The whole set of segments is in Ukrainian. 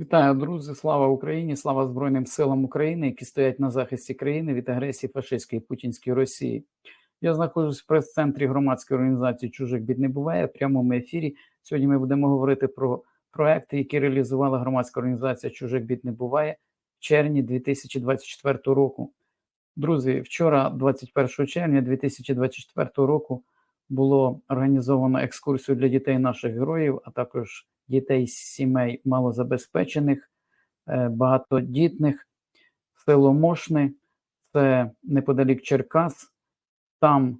Вітаю, друзі! Слава Україні! Слава Збройним силам України, які стоять на захисті країни від агресії фашистської путінської Росії. Я знаходжусь в прес-центрі громадської організації Чужих бід не буває в прямому ефірі. Сьогодні ми будемо говорити про проекти, які реалізувала громадська організація Чужих бід не буває в червні 2024 року. Друзі, вчора, 21 червня 2024 року, було організовано екскурсію для дітей наших героїв, а також дітей з сімей малозабезпечених, е, багатодітних, село Мошни, це неподалік Черкас. Там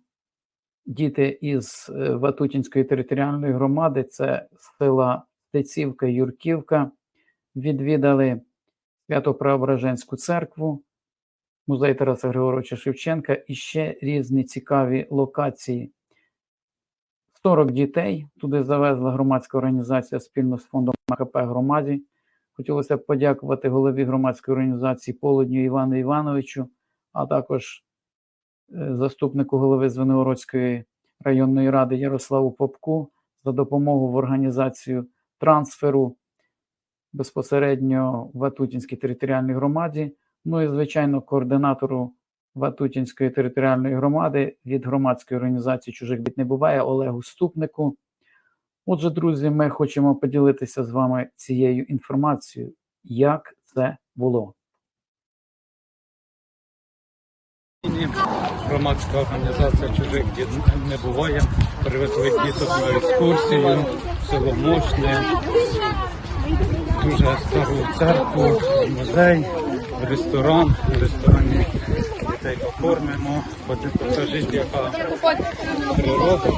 діти із е, Ватутінської територіальної громади, це села Стецівка, Юрківка, відвідали Свято-Преображенську церкву, музей Тараса Григоровича Шевченка і ще різні цікаві локації. 40 дітей туди завезла громадська організація спільно з фондом АКП громаді. Хотілося б подякувати голові громадської організації Полудню Івану Івановичу, а також е, заступнику голови Звенигородської районної ради Ярославу Попку за допомогу в організацію трансферу безпосередньо в Ватутінській територіальній громаді. Ну і, звичайно, координатору Ватутінської територіальної громади від громадської організації Чужих бід не буває Олегу Ступнику. Отже, друзі, ми хочемо поділитися з вами цією інформацією, як це було. Громадська організація чужих діт не буває. Привезли діток на екскурсію, село Мошне, дуже стару церкву, музей, ресторан. Ресторані дітей покормимо. Ходи- Покажіть, яка природа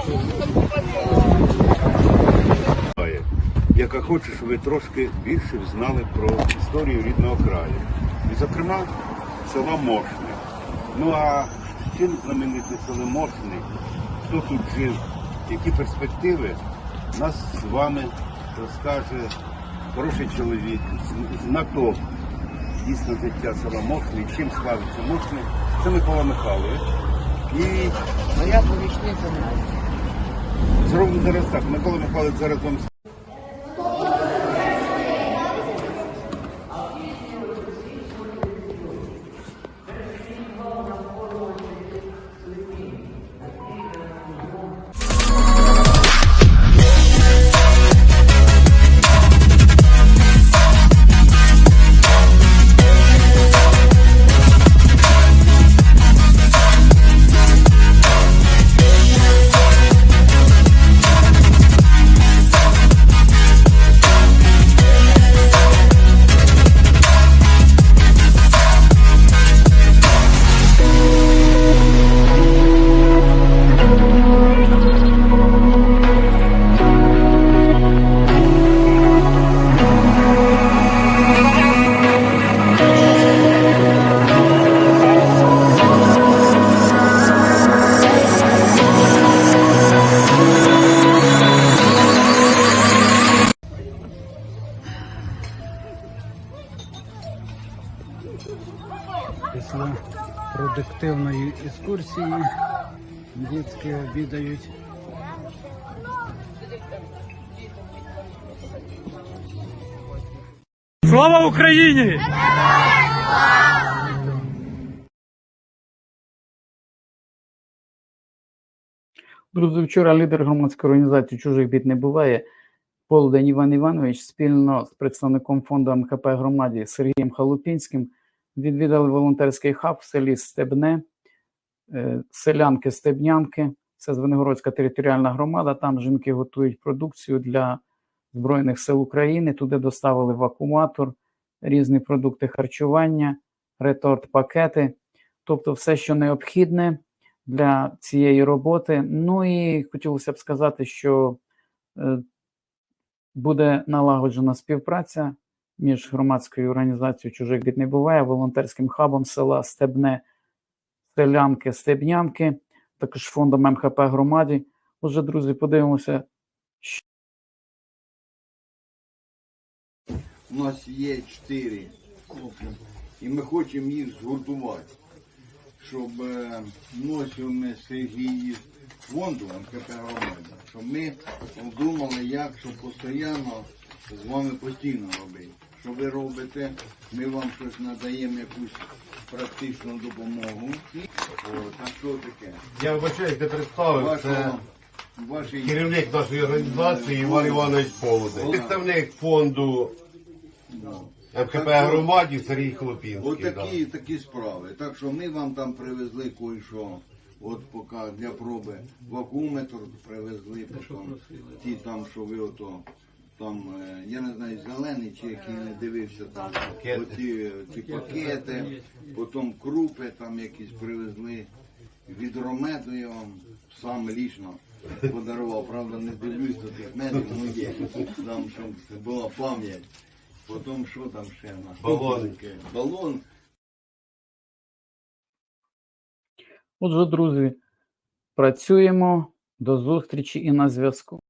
яка хоче, щоб ви трошки більше знали про історію рідного краю. І, зокрема, села Мошне. Ну а чим знамените село Мошне? Хто тут жив, які перспективи, нас з вами розкаже хороший чоловік, знаток дійсно життя села Мошне, чим славиться Мошне. Це Микола Михайлович. І Моя помічниця зробимо зараз так. Микола Михайлович зараз вам Після продуктивної екскурсії дітки обідають. Слава Україні! Друзі, вчора лідер громадської організації Чужих бід не буває. Полудень Іван Іванович спільно з представником фонду МХП громаді Сергієм Халупінським відвідали волонтерський хаб в селі Стебне, е, селянки Стебнянки. Це Звенигородська територіальна громада. Там жінки готують продукцію для Збройних сил України. Туди доставили вакууматор, різні продукти харчування, реторт-пакети, тобто все, що необхідне для цієї роботи. Ну і хотілося б сказати, що е, буде налагоджена співпраця між громадською організацією Чужих бід не буває, волонтерським хабом села Стебне, Селянки, Стебнянки, також фондом МХП громаді. Отже, друзі, подивимося, У нас є чотири і ми хочемо їх згуртувати, щоб е, носив ми Сергій фонду МКП громади, щоб ми думали, як щоб постійно з вами постійно робити. Що ви робите. Ми вам щось надаємо, якусь практичну допомогу. От, а що таке? Я вибачаюсь, не представив. Це вашій керівник нашої організації Іван Іванович Полудень. Представник фонду МХП громаді Сергій Хлопінський. Отакі такі справи. Так що ми вам там привезли кое-що. От поки для проби вакууметр привезли, потім ті там, що ви ото там, е, я не знаю, зелений чи який не дивився там Пакети. оці ці пакети, потім крупи там якісь привезли. Відромету я вам сам лічно подарував. Правда, не дивлюсь до тих медів, ну є. Там, щоб була пам'ять. Потім що там ще в нас? Балон. Балон. Отже, друзі, працюємо. До зустрічі і на зв'язку.